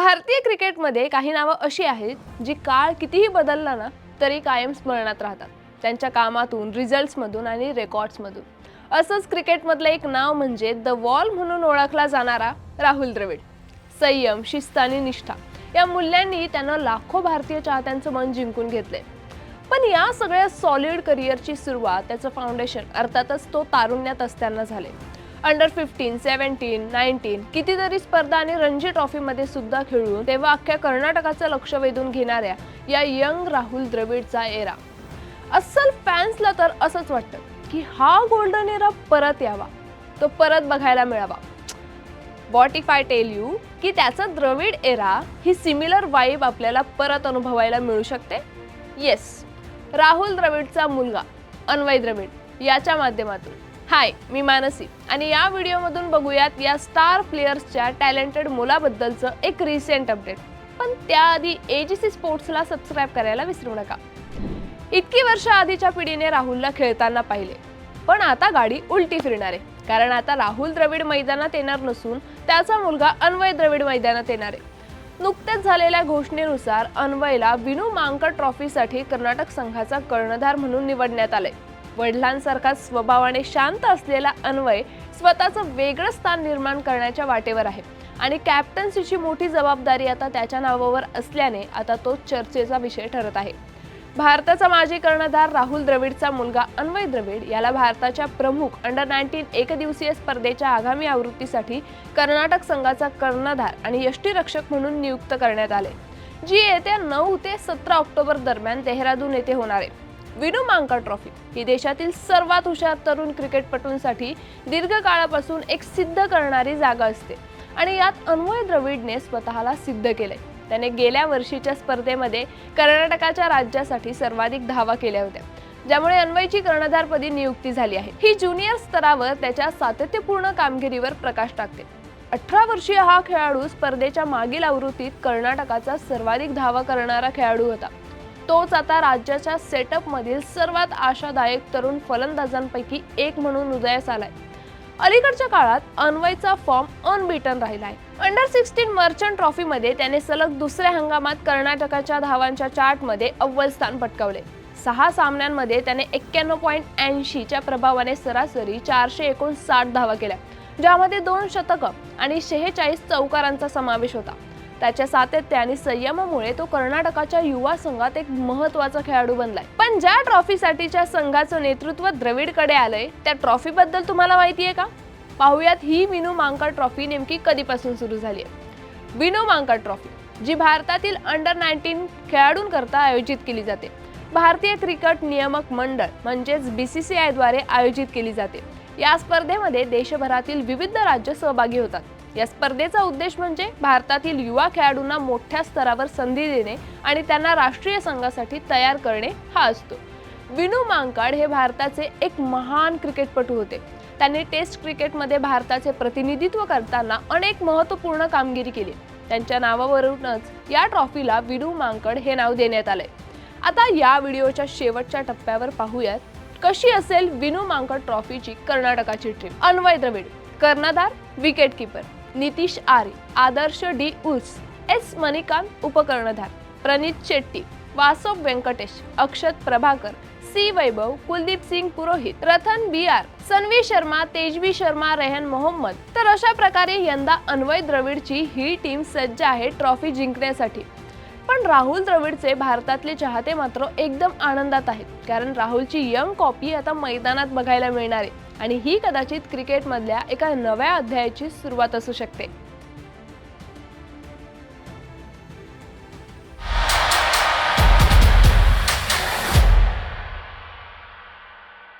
भारतीय क्रिकेटमध्ये काही नावं अशी आहेत जी काळ कितीही बदलला ना तरी कायम स्मरणात राहतात. त्यांच्या कामातून रिझल्ट्समधून आणि रेकॉर्ड्समधून असंच क्रिकेटमधलं एक नाव म्हणजे द वॉल म्हणून ओळखला जाणारा राहुल द्रविड. संयम शिस्त आणि निष्ठा या मूल्यांनी त्यांना लाखो भारतीय चाहत्यांचं मन जिंकून घेतले पण या सगळ्या सॉलिड करिअरची सुरुवात त्याचं फाउंडेशन अर्थातच तो तारुण्यात असताना झाले अंडर फिफ्टीन सेव्हन्टीन नाईन्टीन कितीतरी स्पर्धा आणि रणजी ट्रॉफीमध्ये सुद्धा खेळून तेव्हा अख्ख्या कर्नाटकाचं लक्ष वेधून घेणाऱ्या या यंग राहुल द्रविडचा एरा अस्सल फॅन्सला तर असंच वाटतं की हा गोल्डन एरा परत यावा तो परत बघायला मिळावा. What if I tell you की त्याचा द्रविड एरा ही सिमिलर वाईब आपल्याला परत अनुभवायला मिळू शकते? येस राहुल द्रविडचा मुलगा अन्वय द्रविड याच्या माध्यमातून. हाय मी मानसी. आणि या व्हिडिओमधून बघूयात या स्टार प्लेयर्सच्या टॅलेंटेड मुलाबद्दलचं एक रिसेंट अपडेट पण त्याआधी सी स्पोर्ट्सला सबस्क्राईब करायला विसरू नका. इतकी वर्ष आधीच्या पिढीने राहुलला खेळताना पाहिले. पण आता गाडी उलटी फिरणार. आहे कारण आता राहुल द्रविड मैदानात येणार नसून त्याचा मुलगा अन्वय द्रविड मैदानात येणार आहे. नुकत्याच झालेल्या घोषणेनुसार अन्वयला विनू मांकड ट्रॉफीसाठी कर्नाटक संघाचा कर्णधार म्हणून निवडण्यात आलंय. वडिलांसारखा स्वभावाने शांत असलेला अन्वय स्वतःचं वेगळं स्थान निर्माण करण्याच्या वाटेवर आहे. आणि कॅप्टन्सीची मोठी जबाबदारी आता त्याच्या नावावर असल्याने आता तो चर्चेचा विषय ठरत आहे. भारताचा माजी कर्णधार राहुल द्रविडचा मुलगा अन्वय द्रविड याला भारताच्या प्रमुख अंडर नाईन्टीन एकदिवसीय स्पर्धेच्या आगामी आवृत्तीसाठी कर्नाटक संघाचा कर्णधार आणि यष्टीरक्षक म्हणून नियुक्त करण्यात आले. जी येत्या नऊ ते सतरा ऑक्टोबर दरम्यान देहरादून येथे होणार आहे. विनू मांका ट्रॉफी. ही देशातील सर्वात हुशार तरुण क्रिकेटपटूंसाठी दीर्घकाळापासून एक सिद्ध करणारी जागा असते. आणि यात अन्वय द्रविडने स्वतःला सिद्ध केलंय. त्याने गेल्या वर्षीच्या स्पर्धेमध्ये कर्नाटकाच्या राज्यासाठी सर्वाधिक धावा केल्या होत्या. ज्यामुळे अन्वयची कर्णधारपदी नियुक्ती झाली आहे. ही ज्युनियर स्तरावर त्याच्या सातत्यपूर्ण कामगिरीवर प्रकाश टाकते. अठरा वर्षीय हा खेळाडू स्पर्धेच्या मागील आवृत्तीत कर्नाटकाचा सर्वाधिक धावा करणारा खेळाडू होता. तोच आता राज्याच्या सेटअपमधील सर्वात आशादायक तरुण फलंदाजांपैकी एक म्हणून उदयास आलाय. अलीकडच्या काळात अन्वयचा फॉर्म अनबीटन राहिला आहे. अंडर सिक्स्टीन मर्चंट ट्रॉफीमध्ये त्याने सलग दुसऱ्या हंगामात कर्नाटकाच्या धावांच्या चार्टमध्ये अव्वल स्थान पटकावले. सहा सामन्यांमध्ये त्याने एक्क्याण्णव पॉईंट ऐंशीच्या प्रभावाने सरासरी चारशे एकोणसाठ धावा केल्या ज्यामध्ये दोन शतकं आणि शेहेचाळीस चौकारांचा समावेश होता. त्याच्या सातत्य आणि संयमामुळे तो कर्नाटकाच्या युवा संघात एक महत्त्वाचा खेळाडू बनलाय. पण ज्या ट्रॉफीसाठीच्या संघाचं नेतृत्व द्रविडकडे आलंय त्या ट्रॉफीबद्दल तुम्हाला माहिती आहे का? पाहुयात ही विनू मांकड ट्रॉफी नेमकी कधीपासून सुरू झाली आहे विनू मांकड ट्रॉफी जी भारतातील अंडर नाईन्टीन खेळाडूंकरता आयोजित केली जाते. भारतीय क्रिकेट नियामक मंडळ म्हणजेच बी सी सी आयद्वारे आयोजित केली जाते. या स्पर्धेमध्ये देशभरातील विविध राज्य सहभागी होतात. या स्पर्धेचा उद्देश म्हणजे भारतातील युवा खेळाडूंना मोठ्या स्तरावर संधी देणे आणि त्यांना राष्ट्रीय संघासाठी तयार करणे हा असतो. विनू मांकाड हे भारताचे एक महान क्रिकेटपटू होते. त्यांनी टेस्ट क्रिकेटमध्ये भारताचे प्रतिनिधित्व करताना अनेक महत्त्वपूर्ण कामगिरी केली. त्यांच्या नावावरूनच या ट्रॉफीला विनू मांकड हे नाव देण्यात आलंय. आता या व्हिडिओच्या शेवटच्या टप्प्यावर पाहूयात. कशी असेल विनू मांकड ट्रॉफीची कर्नाटकाची ट्रीप? अन्वय द्रविड कर्णधार wicket keeper Nitish Arya Adarsh D उल्स S Manikant उपकर्णधार Pranit Shetty Vasav Venkatesh Akshat Prabhakar C Vaibhav Kuldeep Singh Purohit Rathan B R Sanvi Sharma Tejvi Sharma Rehan Mohammed. तर अशा प्रकारे यंदा अन्वय द्रविडची ही टीम सज्ज आहे ट्रॉफी जिंकण्यासाठी. पण राहुल द्रविडचे भारतातले चाहते मात्र एकदम आनंदात आहेत. कारण राहुलची यंग कॉपी आता मैदानात बघायला मिळणार आहे. आणि ही कदाचित क्रिकेटमधल्या एका नव्या अध्यायाची सुरुवात असू शकते.